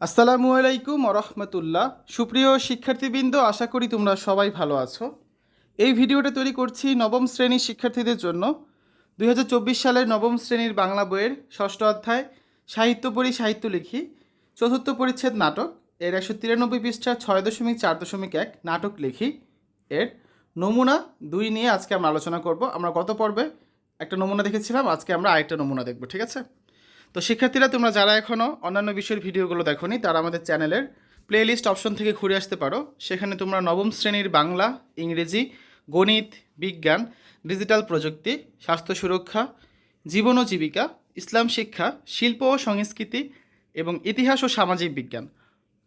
আসসালামু আলাইকুম রহমতুল্লাহ। সুপ্রিয় শিক্ষার্থীবৃন্দ, আশা করি তোমরা সবাই ভালো আছো। এই ভিডিওটা তৈরি করছি নবম শ্রেণির শিক্ষার্থীদের জন্য। দুই হাজার চব্বিশ সালের নবম শ্রেণির বাংলা বইয়ের ষষ্ঠ অধ্যায়, সাহিত্য পড়ি, সাহিত্য লিখি, চতুর্থ পরিচ্ছেদ নাটক। এর একশো তিরানব্বই পৃষ্ঠা, ছয় দশমিক চার দশমিক এক নাটক লিখি। এর নমুনা দুই নিয়ে আজকে আমরা আলোচনা করব। আমরা গত পর্বে একটা নমুনা দেখেছিলাম, আজকে আমরা আরেকটা নমুনা দেখব, ঠিক আছে? তো শিক্ষার্থীরা, তোমরা যারা এখনও অন্যান্য বিষয়ের ভিডিওগুলো দেখোনি, তারা আমাদের চ্যানেলের প্লেলিস্ট অপশন থেকে ঘুরে আসতে পারো। সেখানে তোমরা নবম শ্রেণির বাংলা, ইংরেজি, গণিত, বিজ্ঞান ডিজিটাল প্রযুক্তি, স্বাস্থ্য সুরক্ষা, জীবন ও জীবিকা, ইসলাম শিক্ষা, শিল্প ও সংস্কৃতি এবং ইতিহাস ও সামাজিক বিজ্ঞান।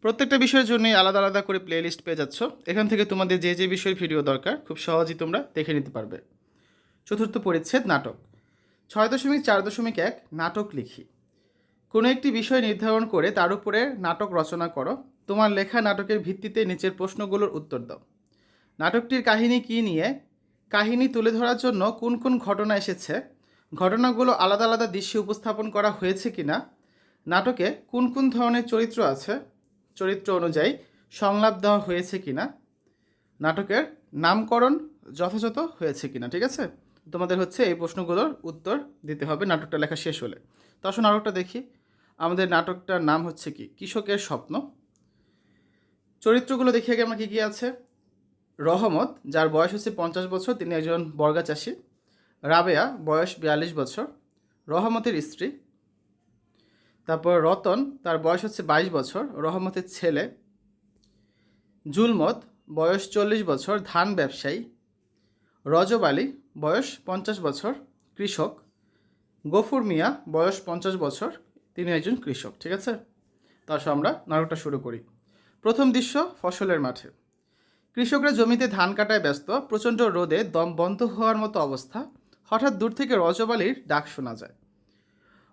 প্রত্যেকটা বিষয়ের জন্যই আলাদা আলাদা করে প্লেলিস্ট পেয়ে যাচ্ছ। এখান থেকে তোমাদের যে যে বিষয়ের ভিডিও দরকার, খুব সহজেই তোমরা দেখে নিতে পারবে। চতুর্থ পরিচ্ছেদ, নাটক। ছয় দশমিক চার দশমিক এক, নাটক লিখি। কোনো একটি বিষয় নির্ধারণ করে তার উপরে নাটক রচনা করো। তোমার লেখা নাটকের ভিত্তিতে নিচের প্রশ্নগুলোর উত্তর দাও। নাটকটির কাহিনী কী নিয়ে? কাহিনী তুলে ধরার জন্য কোন কোন ঘটনা এসেছে? ঘটনাগুলো আলাদা আলাদা দৃশ্যে উপস্থাপন করা হয়েছে কি না নাটকে কোন কোন ধরনের চরিত্র আছে? চরিত্র অনুযায়ী সংলাপ দেওয়া হয়েছে কি না নাটকের নামকরণ যথাযথ হয়েছে কিনা, ঠিক আছে? তোমাদের হচ্ছে এই প্রশ্নগুলোর উত্তর দিতে হবে। নাটকটা লেখা শেষ হলে। তো আসুন নাটকটা দেখি। আমাদের নাটকটার নাম হচ্ছে কি? কৃষকের স্বপ্ন। চরিত্রগুলো দেখে আগে আমার কী কী আছে? রহমত, যার বয়স হচ্ছে পঞ্চাশ বছর, তিনি একজন বর্গা চাষি। রাবেয়া, বয়স বিয়াল্লিশ বছর। রহমতের স্ত্রী। তারপর রতন, তার বয়স হচ্ছে বাইশ বছর, রহমতের ছেলে। জুলমত, বয়স চল্লিশ বছর, ধান ব্যবসায়ী। রজব আলী, বয়স পঞ্চাশ বছর, কৃষক। গফুর মিয়া, বয়স পঞ্চাশ বছর। তিনি একজন কৃষক, ঠিক আছে? তো আমরা নাটকটা শুরু করি। প্রথম দৃশ্য, ফসলের মাঠে। কৃষকরা জমিতে ধান কাটায় ব্যস্ত, প্রচণ্ড রোদে দম বন্ধ হওয়ার মতো অবস্থা। হঠাৎ দূর থেকে রজবালির ডাক শোনা যায়।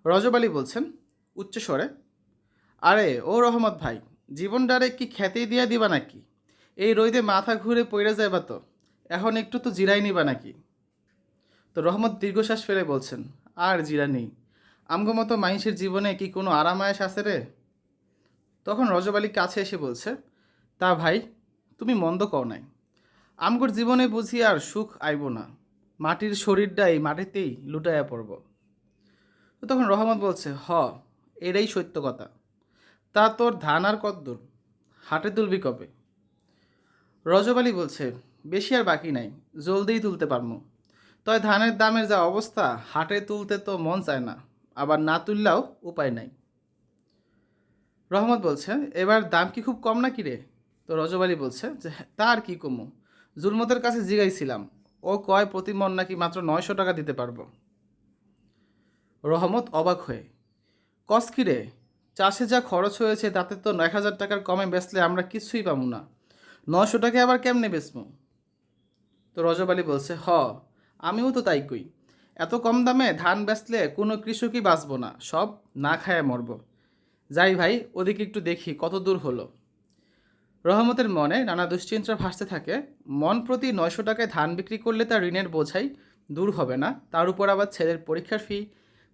রজবালি বলছেন উচ্চস্বরে আরে, ও রহমত ভাই জীবনটারে কি খ্যাতি দিয়া দিবা নাকি? এই রোদে মাথা ঘুরে পড়ে যাইবা তো, এখন একটু তো জিরাই নিবা নাকি? তো রহমত দীর্ঘশ্বাস ফেলে বলছেন, আর জিরা নেই। আমগো মতো মানুষের জীবনে কি কোনো আরামায়াস আছে রে? তখন রজব আলী কাছে এসে বলছে, তা ভাই, তুমি মন্দ কও নাই। আমগোর জীবনে বুঝি আর সুখ আইব না। মাটির শরীরটাই মাটিতেই লুটাইয়া পড়ব। তো তখন রহমত বলছে, হ এটাই সত্য কথা। তা তোর ধান আর কদ্দূর, হাটে তুলবি কবে? রজব আলী বলছে, বেশি আর বাকি নাই, জলদিই তুলতে পারমু। তয় ধানের দামের যা অবস্থা, হাটে তুলতে তো মন চায় না। আবার না তুললেও উপায় নাই। রহমত বলছে এবার দাম কি খুব কম নাকি রে? তো রজব আলী বলছে যে "হ্যাঁ, তা আর কি কমু? জুলমতের কাছে জিগাইছিলাম। ও কয় প্রতি মন নাকি মাত্র নয়শো টাকা দিতে পারব। রহমত অবাক হয়ে কস কি রে? চাষে যা খরচ হয়েছে তাতে তো এক হাজার টাকার কমে বেচলে আমরা কিছুই পাবো না। নশো টাকা আবার কেমনে বেচবো? তো রজব আলী বলছে হ আমিও তো তাই কই। এত কম দামে ধান বেচলে কোনো কৃষকই বাঁচব না, সব না খায় মরব। যাই ভাই, ওদিকে একটু দেখি কত দূর হলো। রহমতের মনে নানা দুশ্চিন্তা ভাসতে থাকে। মন প্রতি নয়শো টাকায় ধান বিক্রি করলে তার ঋণের বোঝাই দূর হবে না। তার উপর আবার ছেলের পরীক্ষার ফি,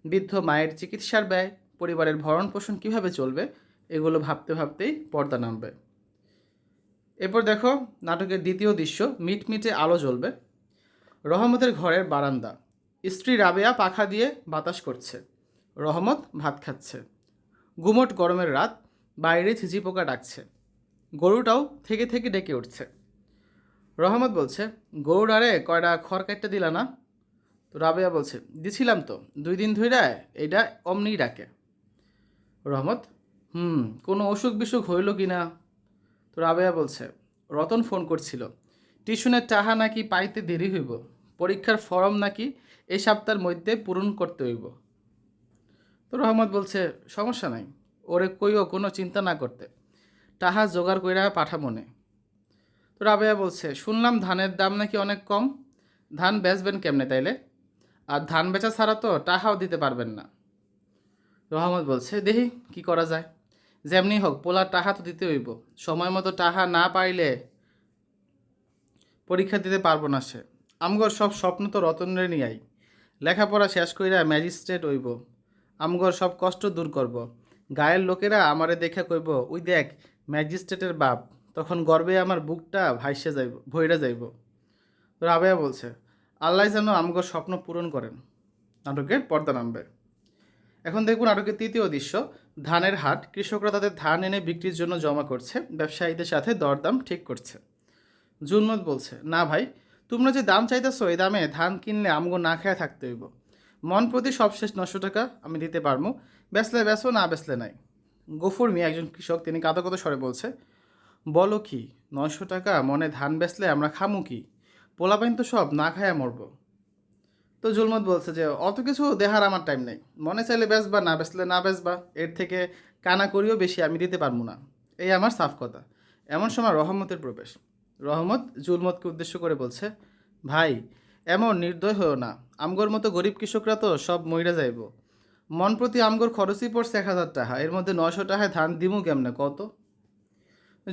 বৃদ্ধ মায়ের চিকিৎসার ব্যয়, পরিবারের ভরণ পোষণ কীভাবে চলবে, এগুলো ভাবতে ভাবতেই পর্দা নামবে। এরপর দেখো, নাটকের দ্বিতীয় দৃশ্য, মিটমিটে আলো জ্বলবে। রহমতের ঘরের বারান্দা। স্ত্রী রাবেয়া পাখা দিয়ে বাতাস করছে, রহমত ভাত খাচ্ছে। গুমট গরমের রাত, বাইরে ঝিঝি পোকা ডাকছে। গরুটাও থেকে থেকে ডেকে উঠছে। রহমত বলছে, গরুর আরে কয়টা খড় কাটতে দিলা না? তো রাবেয়া বলছে, দিছিলাম তো, দুই দিন ধরে এটা অমনিই ডাকে। রহমত, হুম, কোনো অসুখ বিসুখ হইল কি না? তো রাবেয়া বলছে, রতন ফোন করছিল, টিউশনের টাহা নাকি পাইতে দেরি হইব, পরীক্ষার ফর্ম নাকি এই সপ্তাহের মধ্যে পূরণ করতে হইব। তো রহমত বলছে, সমস্যা নাই। ওরে কইও কোনো চিন্তা না করতে। টাহা জোগাড় কইরা পাঠা মনে তো রাবেয়া বলছে, শুনলাম ধানের দাম নাকি অনেক কম। ধান বেচবেন কেমনে তাইলে? আর ধান বেচা ছাড়া তো টাহাও দিতে পারবেন না। রহমত বলছে দেখি কি করা যায়? যেমনি হোক, পোলার টাহা তো দিতে হইব। সময় মতো টাহা না পাইলে পরীক্ষা দিতে পারব না সে। আমগর সব স্বপ্ন তো রতনের নিয়াই। লেখাপড়া শেষ কইরা ম্যাজিস্ট্রেট হইব। আমগর সব কষ্ট দূর করব। গায়ের লোকেরা আমারে দেখে কইব, ওই দেখ, ম্যাজিস্ট্রেটের বাপ। তখন গর্বে আমার বুকটা ভাইসে যাইব, ভইরা যাইব। রাবেয়া বলছে, আল্লাহ যেন আমগর স্বপ্ন পূরণ করেন। নাটকের পর্দা নামবে। এখন দেখুন নাটকের তৃতীয় দৃশ্য, ধানের হাট। কৃষকরা তাদের ধান এনে বিক্রির জন্য জমা করছে। ব্যবসায়ীদের সাথে দরদাম ঠিক করছে। জুনমত বলছে, না ভাই তোমরা যে দাম চাইতেছো, এই দামে ধান কিনলে আমগো না খেয়ে থাকতে হইব। মন প্রতি সবশেষ নশো টাকা আমি দিতে পারব বেসলে বেসো না বেসলে নাই। গফুর মিয়া একজন কৃষক, তিনি কাদা কত স্বরে বলছে, বলো কি, নয়শো টাকা মনে ধান বেচলে আমরা খামু কি? পোলাপাইন তো সব, না খায়া মরবো। তো জুলমত বলছে যে, অত কিছু দেহার আমার টাইম নেই। মনে চাইলে বেচবা, না বেচলে না বেচবা। এর থেকে কানা করিও বেশি আমি দিতে পারব না। এই আমার সাফ কথা। এমন সময় রহমতের প্রবেশ। রহমত জুলমতকে উদ্দেশ্য করে বলছে, ভাই, এমন নির্দয় হয়েও না। আমগর মতো গরিব কৃষকরা তো সব মইরা যাইব। মন প্রতি আমগর খরচই পড়ছে এক হাজার টাকা। এর মধ্যে নশো টাকায় ধান দিমু কেমনে? কত?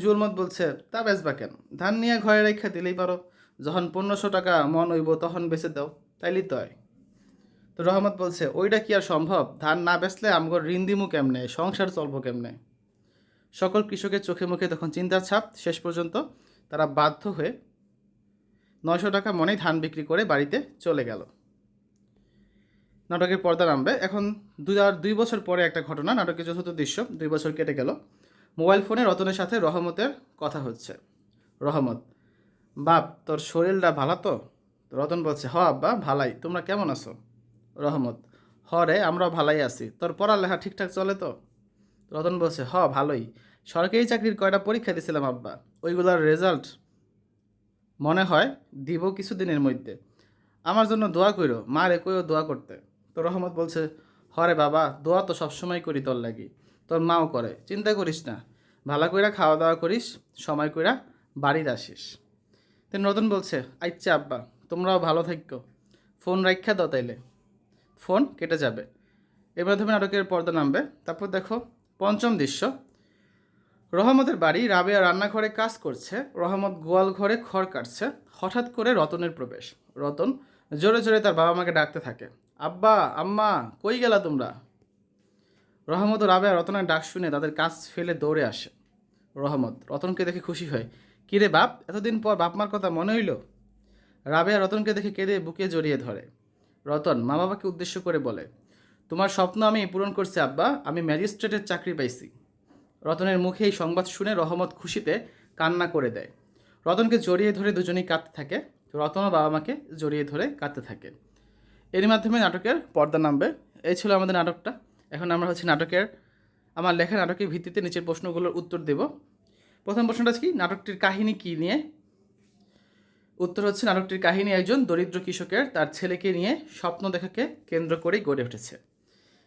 জুলমত বলছে, তা বেচবা কেন? ধান নিয়ে ঘরে রেখা দিলেই পারো। যখন পনেরোশো টাকা মন হইব, তখন বেচে দাও, তাইলেই তো হয়। তো রহমত বলছে, ওইটা কি আর সম্ভব? ধান না বেচলে আমগর ঋণ দিমু কেমনে? সংসার চলবো কেমনে? সকল কৃষকের চোখে মুখে তখন চিন্তার ছাপ। শেষ পর্যন্ত তারা বাধ্য হয়ে নয়শো টাকা মনেই ধান বিক্রি করে বাড়িতে চলে গেল। নাটকের পর্দা নামবে। এখন দুই আর দুই বছর পরে একটা ঘটনা, নাটকের চতুর্থ দৃশ্য, দুই বছর কেটে গেল। মোবাইল ফোনে রতনের সাথে রহমতের কথা হচ্ছে। রহমত, বাপ, তোর শরীরটা ভালো তো? রতন বলছে, হ আব্বা, ভালাই। তোমরা কেমন আছো? রহমত, হ রে, আমরাও ভালাই আছি। তোর পড়ালেখা ঠিকঠাক চলে তো? রতন বলছে, হ, ভালোই। সরকারি চাকরির কয়টা পরীক্ষা দিয়েছিলাম আব্বা? ওইগুলোর রেজাল্ট মনে হয় দিব কিছুদিনের মধ্যে। আমার জন্য দোয়া কইরো, মা রে কইও দোয়া করতে। তো রহমত বলছে, হরে বাবা, দোয়া তো সবসময় করি তোর লাগি। তোর মাও করে। চিন্তা করিস না। ভালো কইরা খাওয়া দাওয়া করিস, সময় কইরা বাড়ির আসিস। তেন নতুন বলছে আচ্ছা আব্বা, তোমরাও ভালো থাকো ফোন রাখা দাও তাইলে। ফোন কেটে যাবে। এর মাধ্যমে নাটকের পর্দা নামবে। তারপর দেখো, পঞ্চম দৃশ্য রহমতের বাড়ি রাবেয়া রান্নাঘরে কাজ করছে, রহমত গোয়াল ঘরে খড় কাটছে, হঠাৎ করে রতনের প্রবেশ। রতন জোরে জোরে তার বাবা মাকে ডাকতে থাকে, আব্বা, আম্মা, কই গেলা তোমরা? রহমত ও রাবেয়া রতনের ডাক শুনে তাদের কাজ ফেলে দৌড়ে আসে। রহমত রতনকে দেখে খুশি হয় কিরে বাপ, এতদিন পর বাপ মার কথা মনে হইল? রাবেয়া রতনকে দেখে কেঁদে বুকে জড়িয়ে ধরে। রতন মা বাবাকে উদ্দেশ্য করে বলে, তোমার স্বপ্ন আমি পূরণ করছি, আব্বা। আমি ম্যাজিস্ট্রেটের চাকরি পাইছি। রতনের মুখে এই সংবাদ শুনে রহমত খুশিতে কান্না করে দেয়। রতনকে জড়িয়ে ধরে দুজনেই কাঁদতে থাকে। রতনও বাবা মাকে জড়িয়ে ধরে কাঁদতে থাকে। এর মাধ্যমে নাটকের পর্দা নামবে। এই ছিল আমাদের নাটকটা। এখন আমরা হচ্ছে নাটকের, আমার লেখা নাটকের ভিত্তিতে নিচের প্রশ্নগুলোর উত্তর দেব। প্রথম প্রশ্নটা কি, নাটকটির কাহিনী কী নিয়ে? উত্তর হচ্ছে, নাটকটির কাহিনী একজন দরিদ্র কৃষকের তার ছেলেকে নিয়ে স্বপ্ন দেখাকে কেন্দ্র করেই গড়ে উঠেছে।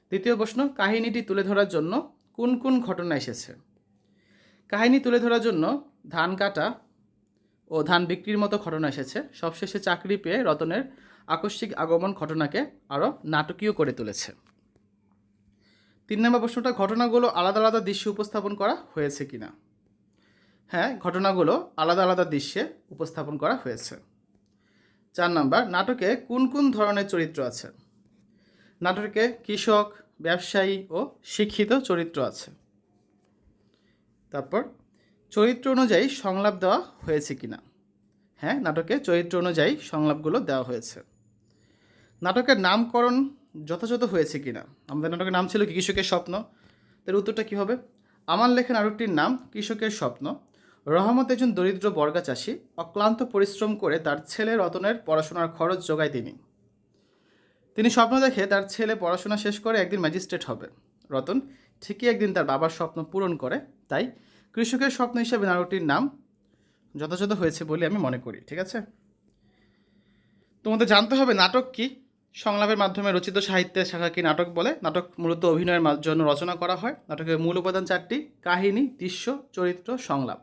দ্বিতীয় প্রশ্ন, কাহিনীটি তুলে ধরার জন্য কোন কোন ঘটনা এসেছে? কাহিনী তুলে ধরার জন্য ধান কাটা ও ধান বিক্রির মতো ঘটনা এসেছে। সবশেষে চাকরি পেয়ে রতনের আকস্মিক আগমন ঘটনাকে আরও নাটকীয় করে তুলেছে। তিন নম্বর প্রশ্নটা, ঘটনাগুলো আলাদা আলাদা দৃশ্যে উপস্থাপন করা হয়েছে কিনা? হ্যাঁ ঘটনাগুলো আলাদা আলাদা দৃশ্যে উপস্থাপন করা হয়েছে। চার নাম্বার, নাটকে কোন কোন ধরনের চরিত্র আছে? নাটকে কৃষক ব্যবসায়ী ও শিক্ষিত চরিত্র আছে। তারপর, চরিত্র অনুযায়ী সংলাপ দেওয়া হয়েছে কিনা? হ্যাঁ নাটকে চরিত্র অনুযায়ী সংলাপগুলো দেওয়া হয়েছে। নাটকের নামকরণ যথাযথ হয়েছে কিনা? আমাদের নাটকের নাম ছিল কি কৃষকের স্বপ্ন। তার উত্তরটা কী হবে? আমার লেখা নাটকটির নাম কৃষকের স্বপ্ন। রহমত একজন দরিদ্র বর্গা চাষি, অক্লান্ত পরিশ্রম করে তার ছেলে রতনের পড়াশোনার খরচ যোগায় তিনি। তিনি স্বপ্ন দেখে তার ছেলে পড়াশোনা শেষ করে একদিন ম্যাজিস্ট্রেট হবে। রতন, ঠিকই একদিন তার বাবার স্বপ্ন পূরণ করে, তাই কৃষকের স্বপ্ন হিসাবে নাটকটির নাম যথাযথ হয়েছে বলে আমি মনে করি, ঠিক আছে? তোমাদের জানতে হবে নাটক কি? সংলাপের মাধ্যমে রচিত সাহিত্যের শাখাকে নাটক বলে? নাটক মূলত অভিনয়ের জন্য রচনা করা হয়। নাটকের মূল উপাদান চারটি, কাহিনী, দৃশ্য, চরিত্র, সংলাপ।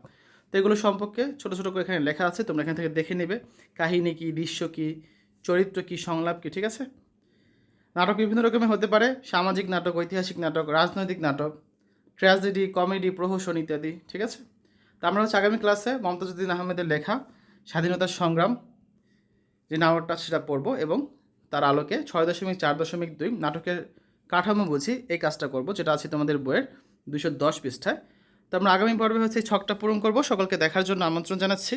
তো এগুলো সম্পর্কে ছোটো ছোটো করে এখানে লেখা আছে, তোমরা এখান থেকে দেখে নেবে। কাহিনী কি, দৃশ্য কি, চরিত্র কি, সংলাপ কি, ঠিক আছে? নাটক বিভিন্ন রকমের হতে পারে। সামাজিক নাটক, ঐতিহাসিক নাটক, রাজনৈতিক নাটক ট্র্যাজেডি কমেডি প্রহসন ইত্যাদি, ঠিক আছে? তো আমরা হচ্ছে আগামী ক্লাসে মমতাজুদ্দিন আহমেদের লেখা স্বাধীনতার সংগ্রাম, যে নাটকটা সেটা পড়ব এবং তার আলোকে ছয় দশমিক চার দশমিক দুই নাটকের কাঠামো বুঝি এই কাজটা করব, যেটা আছে তোমাদের বইয়ের দুশো দশ পৃষ্ঠায়। তো আমরা আগামী পর্বে হচ্ছে ছকটা পূরণ করব, সকলকে দেখার জন্য আমন্ত্রণ জানাচ্ছি।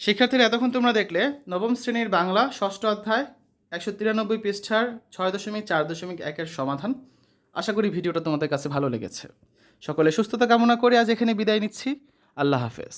শিক্ষার্থীরা, এতক্ষণ তোমরা দেখলে নবম শ্রেণির বাংলা ষষ্ঠ অধ্যায় একশো তিরানব্বই পৃষ্ঠার ছয় দশমিক চার দশমিক একের সমাধান। আশা করি ভিডিওটা তোমাদের কাছে ভালো লেগেছে। সকলে সুস্থতা কামনা করে আজ এখানে বিদায় নিচ্ছি। আল্লাহ হাফেজ।